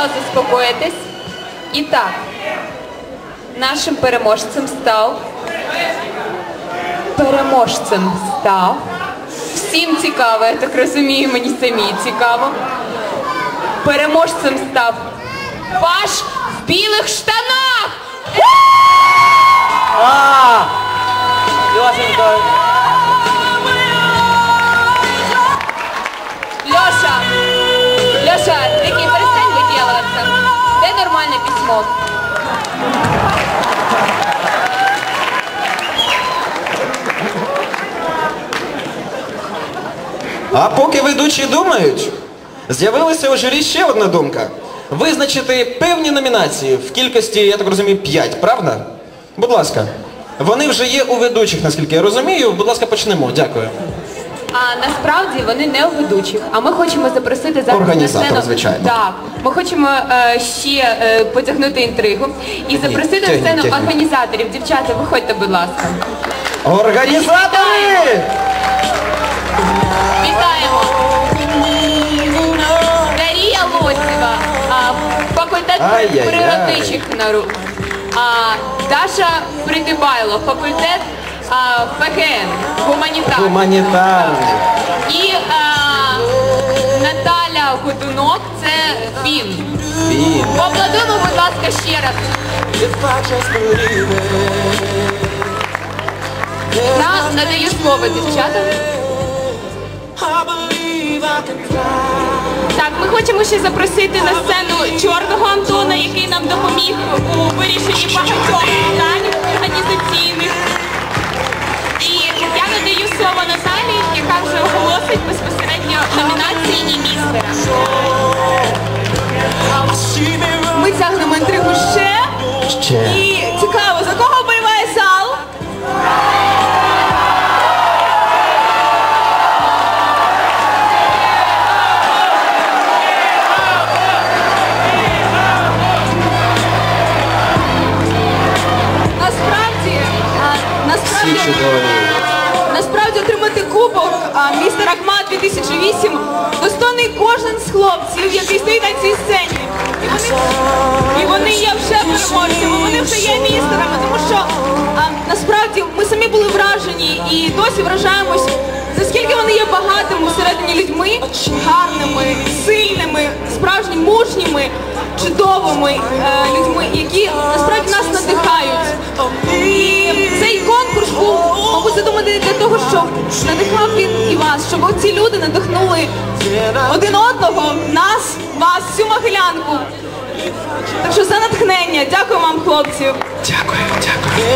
зал заспокоїтесь. І так, нашим переможцем став. Переможцем став. Всім цікаво, я так розумію, мені самі цікаво. Переможцем став Паш в білих штанах! А поки ведучі думають, з'явилася у журі ще одна думка. Визначити певні номінації в кількості, я так розумію, 5, правда? Будь ласка. Вони вже є у ведучих, наскільки я розумію. Будь ласка, почнемо. Дякую. А насправді вони не у ведучих. А ми хочемо запросити зараз на сцену. звичайно. Так, ми хочемо е, ще е, потягнути інтригу і запросити на тягніть, сцену тягніть. організаторів. Дівчата, виходьте, будь ласка. Організатори! Факультет природничих наук. А, Даша Придибайло, факультет а, ФГН, гуманітарний. Гуманітарний. І а, Наталя Годунок, це ФІН. Він. Поаплодуємо, будь ласка, ще раз. Я надаю слово дівчатам. Так, ми хочемо ще запросити на сцену чорного Антона, який нам допоміг у вирішенні багатьох питань організаційних. І я надаю слово Наталії, яка вже оголосить безпосередньо номінації і містера. Ми тягнемо інтригу ще. Ще. І чудові. насправді отримати кубок а, містер Ахмат 2008 достойний кожен з хлопців, який стоїть на цій сцені. І вони, і вони є вже переможцями, вони вже є містерами, тому що а, насправді ми самі були вражені і досі вражаємось, наскільки вони є багатими всередині людьми, гарними, сильними, справжні мужніми, чудовими е, людьми, які насправді нас надихають. Щоб надихав він і вас, щоб оці люди надихнули один одного, нас, вас, всю могилянку. Так що за натхнення, дякую вам, хлопці. Дякую, дякую.